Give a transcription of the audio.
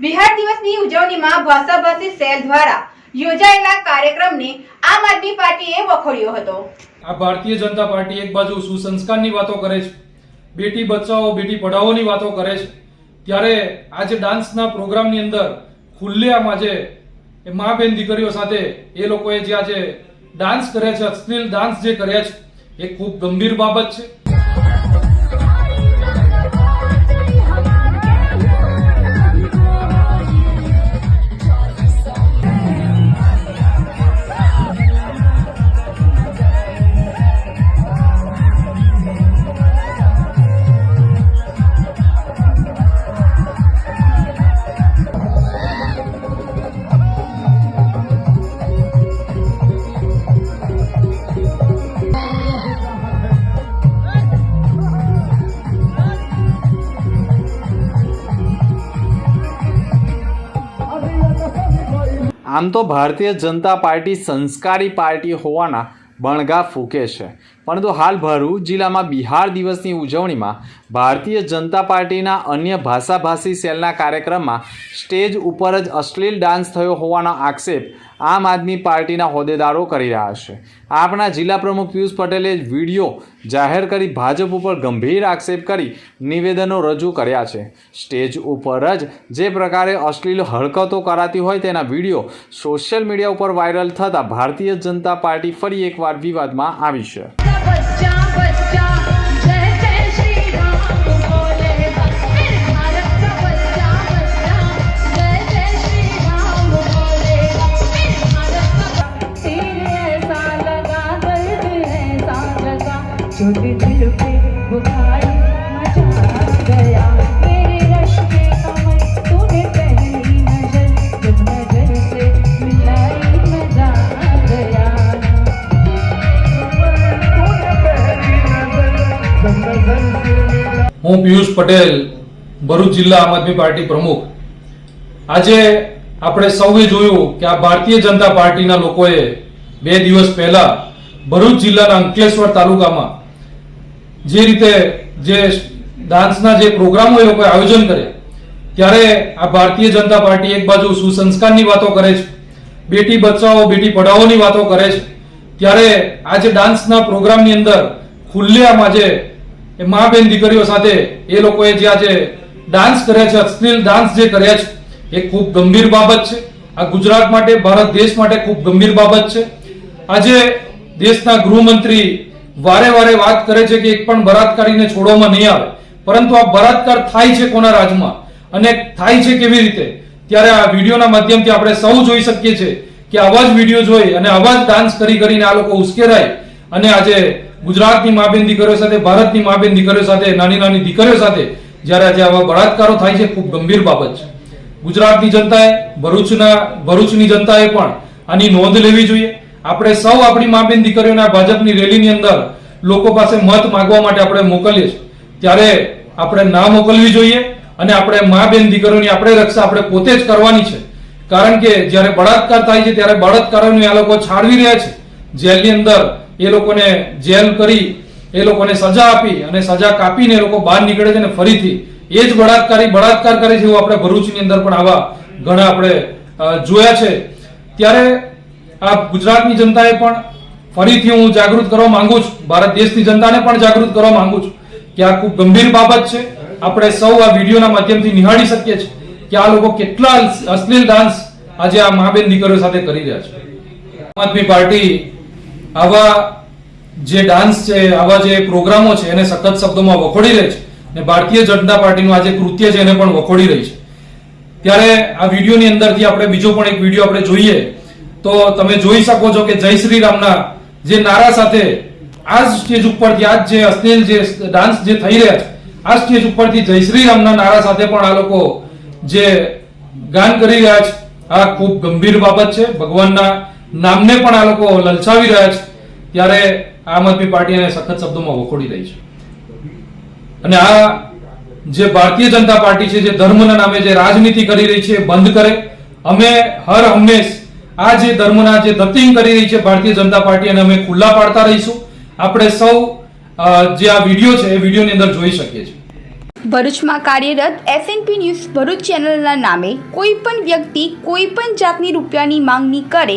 બિહાર દિવસની ઉજવણીમાં ભાષાભાષી સેલ દ્વારા યોજાયેલા કાર્યક્રમને આમ આદમી પાર્ટીએ વખોડ્યો હતો. આ ભારતીય જનતા પાર્ટી એક બાજુ સુસંસ્કારની વાતો કરે છે. બેટી બચાવો, બેટી પઢાઓની વાતો કરે છે. ત્યારે આજે ડાન્સના પ્રોગ્રામની અંદર ખુલ્લેઆમ આજે એ મા બેન દીકરીઓ સાથે એ લોકોએ જે આજે ડાન્સ કર્યા છે, અશ્લીલ ડાન્સ જે કર્યા છે, એ ખૂબ ગંભીર બાબત છે. આમ તો ભારતીય જનતા પાર્ટી સંસ્કારી પાર્ટી હોવાના બણગા ફૂંકે છે. પરંતુ હાલ ભરૂચ જિલ્લામાં બિહાર દિવસની ઉજવણીમાં ભારતીય જનતા પાર્ટીના અન્ય ભાષાભાષી સેલના કાર્યક્રમમાં સ્ટેજ ઉપર જ અશ્લીલ ડાન્સ થયો હોવાનો આક્ષેપ આમ આદમી પાર્ટીના હોદ્દેદારો કરી રહ્યા છે. આપણા જિલ્લા પ્રમુખ પિયુષ પટેલે વીડિયો જાહેર કરી ભાજપ ઉપર ગંભીર આક્ષેપ કરી નિવેદનો રજૂ કર્યા છે. સ્ટેજ ઉપર જ જે પ્રકારે અશ્લીલ હરકતો કરાતી હોય તેના વીડિયો સોશિયલ મીડિયા ઉપર વાયરલ થતાં ભારતીય જનતા પાર્ટી ફરી એકવાર વિવાદમાં આવી છે. बच्चा बच्चा હું પિયુષ પટેલ, ભરૂચ જિલ્લા આમ આદમી પાર્ટી પ્રમુખ. આજે આપણે સૌએ જોયું કે આ ભારતીય જનતા પાર્ટીના લોકોએ બે દિવસ પહેલા ભરૂચ જિલ્લાના અંકલેશ્વર તાલુકામાં જે રીતે જે ડાન્સના જે પ્રોગ્રામો એ લોકોએ આયોજન કર્યા, ત્યારે આ ભારતીય જનતા પાર્ટી એક બાજુ સુસંસ્કારની વાતો કરે છે, બેટી બચાવો, બેટી પઢાઓની વાતો કરે છે, ત્યારે આજે ડાન્સના પ્રોગ્રામની અંદર ખુલ્લેઆમ આજે એ મા બેન દીકરીઓ સાથે એ લોકોએ જે આજે ડાન્સ કર્યા છે અશ્લીલ ડાન્સ જે કર્યા છે, એ ખૂબ ગંભીર બાબત છે. આ ગુજરાત માટે, ભારત દેશ માટે ખૂબ ગંભીર બાબત છે. આજે દેશના ગૃહમંત્રી વારે વારે વાત કરે છે કે એક પણ બળાત્કારીને છોડવામાં નહીં આવે. પરંતુ આ બળાત્કાર થાય છે કોના રાજમાં? અને થાય છે કેવી રીતે? ત્યારે આ વિડીયોના માધ્યમથી આપણે સૌ જોઈ શકીએ છીએ કે આવા જ વીડિયો જોઈ અને આવા જ ડાન્સ કરી કરીને આ લોકો ઉશ્કેરાય. અને આજે ગુજરાતની મા બેન દીકરીઓ સાથે, ભારતની મા બેન દીકરીઓ સાથે, નાની નાની દીકરીઓ સાથે જ્યારે આજે આવા બળાત્કારો થાય છે, ખૂબ ગંભીર બાબત છે. ગુજરાતની જનતાએ, ભરૂચના, ભરૂચની જનતાએ પણ આની નોંધ લેવી જોઈએ. આપણે સૌ આપણી મા બેન દીકરીઓને ભાજપની રેલીની અંદર લોકો પાસે મત માગવા માટે આપણે મોકલીએ છીએ. ત્યારે આપણે ના મોકલવી જોઈએ અને આપણે મા બેન દીકરીઓની આપણે રક્ષા આપણે પોતે જ કરવાની છે. કારણ કે જ્યારે બળાત્કાર થાય છે, ત્યારે બળાત્કારોને આ લોકો છાડવી રહ્યા છે. જેલની અંદર એ લોકોને જેલ કરી, એ લોકોને સજા આપી અને સજા કાપીને એ લોકો બહાર નીકળે છે અને ફરીથી એ જ બળાત્કારી, બળાત્કાર કરે છે એવું આપણે ભરૂચની અંદર પણ આવા ઘણા આપણે જોયા છે. ત્યારે આ ગુજરાતની જનતાએ પણ ફરીથી હું જાગૃત કરવા માંગુ છું, ભારત દેશની જનતાને પણ જાગૃત કરવા માંગુ છું કે આ ખૂબ ગંભીર બાબત છે. આપણે સૌ આ વિડીયોના માધ્યમથી નિહાળી શકીએ છીએ કે આ લોકો કેટલા અશ્લીલ ડાન્સ આજે આ મા બેન દીકરીઓ સાથે કરી રહ્યા છે. આમ આદમી પાર્ટી આવા જે ડાન્સ છે, આવા જે પ્રોગ્રામો છે, એને સખત શબ્દોમાં વખોડી રહી છે અને ભારતીય જનતા પાર્ટીનું આ જે કૃત્ય છે, એને પણ વખોડી રહી છે. ત્યારે આ વિડીયોની અંદરથી આપણે બીજો પણ એક વીડિયો આપણે જોઈએ. તો તમે જોઈ શકો છો કે જય શ્રી રામના જે નારા સાથે આ સ્ટેજ ઉપરથી આ જે અશ્લીલ જે ડાન્સ જે થઈ રહ્યા છે, આ સ્ટેજ ઉપરથી જય શ્રી રામના નારા સાથે પણ આ લોકો જે ગાન કરી રહ્યા છે, આ ખૂબ ગંભીર બાબત છે. ભગવાનના નામને પણ આ લોકો લલચાવી રહ્યા છે, ત્યારે આમ આદમી પાર્ટી એને સખત શબ્દોમાં વખોડી રહી છે. અને આ જે ભારતીય જનતા પાર્ટી છે, જે ધર્મના નામે જે રાજનીતિ કરી રહી છે બંધ કરે. અમે હર હંમેશ આ જે ધર્મના જે ધતિંગ કરી રહી છે ભારતીય જનતા પાર્ટી અને અમે ખુલ્લા પાડતા રહીશું. આપણે સૌ જે આ વીડિયો છે, એ વિડીયોની અંદર જોઈ શકીએ છીએ. ભરૂચમાં કાર્યરત એસએનપી ન્યૂઝ ભરૂચ ચેનલના નામે કોઈ પણ વ્યક્તિ કોઈ પણ જાતની રૂપિયાની માંગણી કરે